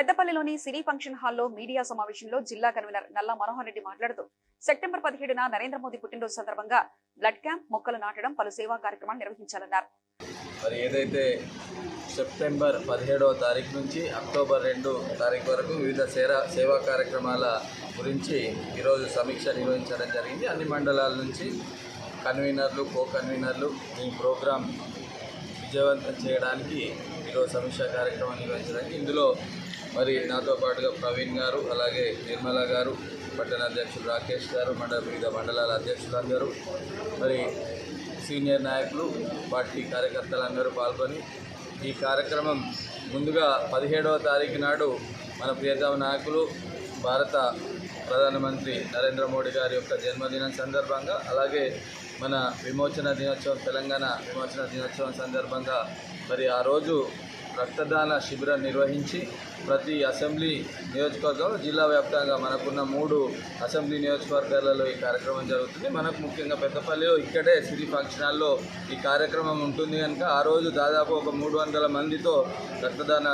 పెద్దపల్లిలోని సినీ function హాల్లో media సమావేశంలో జిల్లా కన్వీనర్ నల్లా మనోహర్ రెడ్డి మాట్లాడుతూ సెప్టెంబర్ పదిహేడున నరేంద్ర మోదీ పుట్టినరోజు సందర్భంగా బ్లడ్ క్యాంప్ మొక్కలు నాటడం పలు సేవా కార్యక్రమాలు నిర్వహించాలన్నారు. మరి ఏదైతే సెప్టెంబర్ పదిహేడవ తారీఖు నుంచి అక్టోబర్ రెండు తారీఖు వరకు వివిధ సేరా సేవా కార్యక్రమాల గురించి ఈరోజు సమీక్ష నిర్వహించడం జరిగింది. అన్ని మండలాల నుంచి కన్వీనర్లు కో కన్వీనర్లు ఈ ప్రోగ్రాం విజయవంతం చేయడానికి ఈరోజు సమీక్ష కార్యక్రమం నిర్వహించడానికి ఇందులో మరి నాతో పాటుగా ప్రవీణ్ గారు అలాగే నిర్మల గారు పట్టణ అధ్యక్షులు రాకేష్ గారు మండల వివిధ మండలాల అధ్యక్షులందరూ మరి సీనియర్ నాయకులు పార్టీ కార్యకర్తలందరూ పాల్గొని ఈ కార్యక్రమం ముందుగా పదిహేడవ తారీఖు నాడు మన ప్రియతమ నాయకులు భారత ప్రధానమంత్రి నరేంద్ర మోడీ గారి యొక్క జన్మదినం సందర్భంగా అలాగే మన విమోచన దినోత్సవం తెలంగాణ విమోచన దినోత్సవం సందర్భంగా మరి ఆ రోజు రక్తదాన శిబిరం నిర్వహించి ప్రతి అసెంబ్లీ నియోజకవర్గంలో జిల్లా వ్యాప్తంగా మనకున్న మూడు అసెంబ్లీ నియోజకవర్గాలలో ఈ కార్యక్రమం జరుగుతుంది. మనకు ముఖ్యంగా పెద్దపల్లిలో ఇక్కడే సిరి ఫంక్షన్ హాల్లో ఈ కార్యక్రమం ఉంటుంది కనుక ఆ రోజు దాదాపు ఒక మూడు వందల మందితో రక్తదాన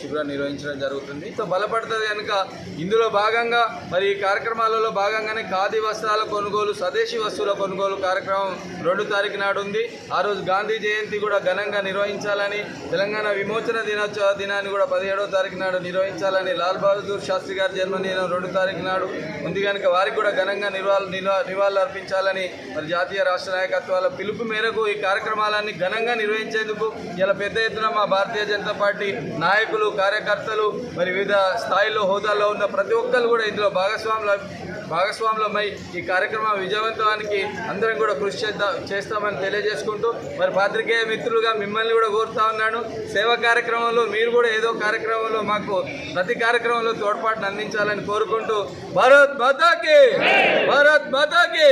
శిబిరం నిర్వహించడం జరుగుతుంది. సో బలపడుతుంది కనుక ఇందులో భాగంగా మరి ఈ కార్యక్రమాలలో భాగంగానే ఖాదీ వస్త్రాల కొనుగోలు స్వదేశీ వస్తువుల కొనుగోలు కార్యక్రమం రెండు తారీఖు నాడు ఉంది. ఆ రోజు గాంధీ జయంతి కూడా ఘనంగా నిర్వహించాలని తెలంగాణ విమోచన దినోత్సవ దినాన్ని కూడా పదిహేడవ తారీఖు నాడు నిర్వహించాలని లాల్ బహదూర్ శాస్త్రి గారి జన్మదినం రెండు తారీఖు నాడు. ఉంది కనుక వారికి కూడా ఘనంగా నివాళ నివాళులు అర్పించాలని మరి జాతీయ రాష్ట్ర నాయకత్వాల పిలుపు మేరకు ఈ కార్యక్రమాలన్నీ ఘనంగా నిర్వహించేందుకు ఇలా పెద్ద ఎత్తున మా భారతీయ జనతా పార్టీ నాయకులు కార్యకర్తలు మరి వివిధ స్థాయిలో హోదాల్లో ఉన్న ప్రతి ఒక్కరు కూడా ఇందులో భాగస్వాములు భాగస్వాములమై ఈ కార్యక్రమం విజయవంతానికి అందరం కూడా కృషి చేద్దాం చేస్తామని తెలియజేసుకుంటూ మరి పాత్రికేయ మిత్రులుగా మిమ్మల్ని కూడా కోరుతా ఉన్నాను. సేవా కార్యక్రమంలో మీరు కూడా ఏదో కార్యక్రమంలో మాకు ప్రతి కార్యక్రమంలో తోడ్పాటును అందించాలని కోరుకుంటూ భారత్ మాతాకి భారత్ మాతాకి.